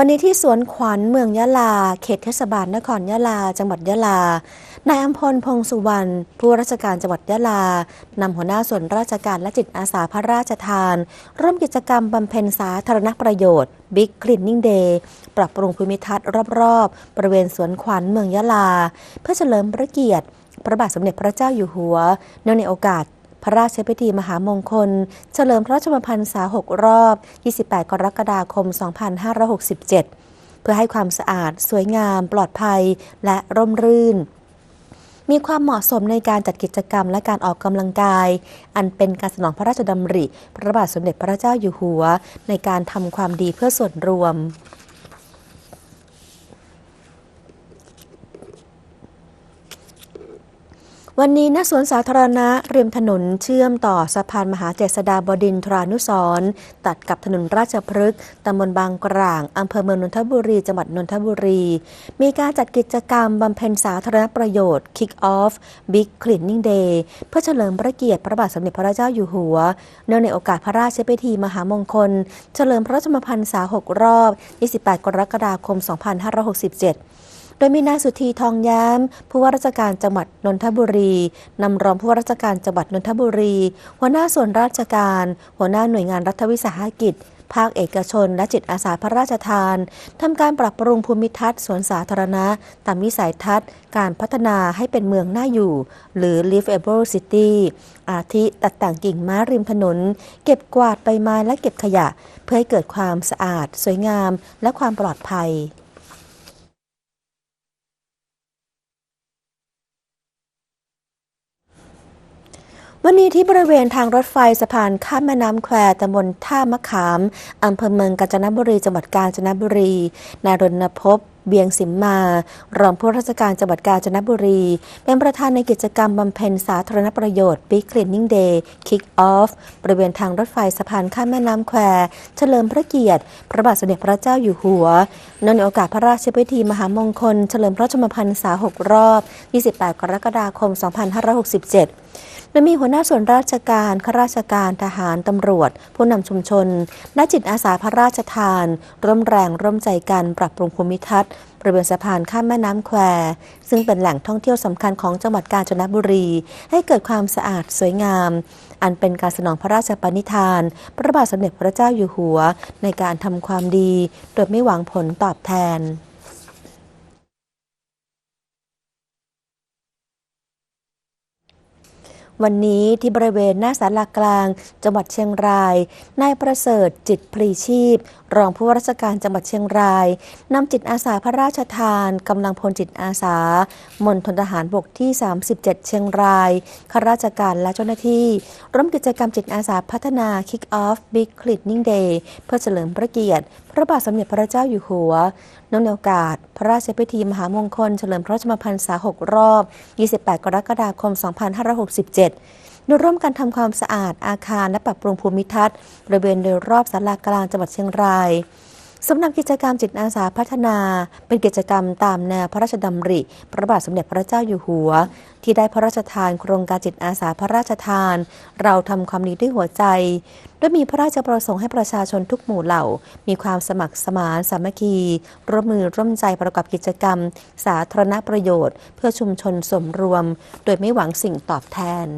วันนี้ที่สวนขวัญเมืองยะลา เขตเทศบาลนครยะลา จังหวัดยะลานายอัมพลพงสุวรรณผู้ราชการจังหวัดยะลานำหัวหน้าส่วนราชการและจิตอาสาพระราชทาน ร่วมกิจกรรมบำเพ็ญสาธารณประโยชน์ Big Cleaning Day ปรับปรุงภูมิทัศน์รอบๆ บริเวณสวนขวัญเมืองยะลา เพื่อเฉลิมพระเกียรติ พระบาทสมเด็จพระเจ้าอยู่หัว เนื่องในโอกาส พระราชพิธีมหามงคล เฉลิมพระชนมพรรษา 6 รอบ 28 กรกฎาคม 2567 เพื่อให้ความสะอาด สวยงาม ปลอดภัย และร่มรื่น มีความเหมาะสมในการจัดกิจกรรมและการออกกำลังกาย อันเป็นการสนองพระราชดำริ พระบาทสมเด็จพระเจ้าอยู่หัว ในการทำความดีเพื่อส่วนรวม วันนี้ณสวนสาธารณะริมถนนเชื่อมต่อสะพานมหาเจษฎาบดินทรานุสรตัดกับถนนราชพฤกษ์ตำบลบางกร่างอำเภอเมืองนนทบุรี จังหวัดนนทบุรี มีการจัดกิจกรรมบำเพ็ญสาธารณประโยชน์ Kick Off Big Cleaning Day เพื่อเฉลิมพระเกียรติพระบาทสมเด็จพระเจ้าอยู่หัว เนื่องในโอกาสพระราชพิธีมหามงคล เฉลิมพระชนมพรรษา 6 รอบ 28 กรกฎาคม 2567 โดยมีนายสุธีทองย้ม ผู้ว่าราชการจังหวัดนนทบุรีนำรองผู้ว่าราชการจังหวัดนนทบุรี หัวหน้าส่วนราชการ หัวหน้าหน่วยงานรัฐวิสาหกิจภาคเอกชนและจิตอาสาพระราชทาน ทำการปรับปรุงภูมิทัศน์สวนสาธารณะ ตามวิสัยทัศน์ การพัฒนาให้เป็นเมืองน่าอยู่ หรือ livable city อาทิตัดแต่งกิ่งไม้ริมถนน เก็บกวาดใบไม้และเก็บขยะ เพื่อให้เกิดความสะอาด สวยงาม และความปลอดภัย วันนี้ที่บริเวณทางรถไฟสะพานข้ามแม่น้ำแควตำบลท่ามะขามอำเภอเมืองกาญจนบุรีจังหวัดกาญจนบุรี นายรณพบเบียงสิมมา รองผู้ราชการจังหวัดกาญจนบุรี เป็นประธานในกิจกรรมบำเพ็ญสาธารณประโยชน์ Big Cleaning Day Kick Off บริเวณทางรถไฟสะพานข้ามแม่น้ำแคว เฉลิมพระเกียรติ พระบาทสมเด็จพระเจ้าอยู่หัวเนื่องในโอกาสพระราชพิธีมหามงคล เฉลิมพระชนมพรรษา 6 รอบ 28 กรกฎาคม 2567 โดยมีหัวหน้าส่วนราชการข้าราชการทหารตำรวจ ผู้นำชุมชนนักจิตอาสาพระราชทาน ร่วมแรงร่วมใจกันปรับปรุงภูมิทัศน์บริเวณสะพานข้ามแม่น้ำแคว ซึ่งเป็นแหล่งท่องเที่ยวสำคัญของจังหวัดกาญจนบุรี ให้เกิดความสะอาดสวยงาม อันเป็นการสนองพระราชปณิธาน พระบาทสมเด็จพระเจ้าอยู่หัว ในการทำความดี โดยไม่หวังผลตอบแทน วันนี้ที่บริเวณหน้าศาลากลาง จังหวัดเชียงราย นายประเสริฐจิตพลีชีพ รองผู้ว่าราชการจังหวัดเชียงรายนำจิตอาสาพระราชทานกำลังพลจิตอาสามณฑลทหารบกที่ 37 เชียงรายข้าราชการและเจ้าหน้าที่ ร่วมกิจกรรมจิตอาสาพัฒนา Kick Off Big Cleaning Day เพื่อเฉลิมพระเกียรติ พระบาทสมเด็จพระเจ้าอยู่หัวเนื่องในโอกาส พระราชพิธีมหามงคลเฉลิมพระชนมพรรษา 6 รอบ 28 กรกฎาคม 2567โดยร่วมกันทำความสะอาดอาคารและปรับปรุงภูมิทัศน์บริเวณโดยรอบศาลากลางจังหวัดเชียงราย สำหรับกิจกรรมจิตอาสาพัฒนา เป็นกิจกรรมตามแนวพระราชดำริ พระบาทสมเด็จพระเจ้าอยู่หัว ที่ได้พระราชทานโครงการจิตอาสาพระราชทาน เราทำความดีด้วยหัวใจโดยมีพระราชประสงค์ให้ประชาชนทุกหมู่เหล่า มีความสมัครสมานสามัคคี ร่วมมือร่วมใจประกอบกิจกรรม สาธารณประโยชน์ เพื่อชุมชนสมรวม โดยไม่หวังสิ่งตอบแทน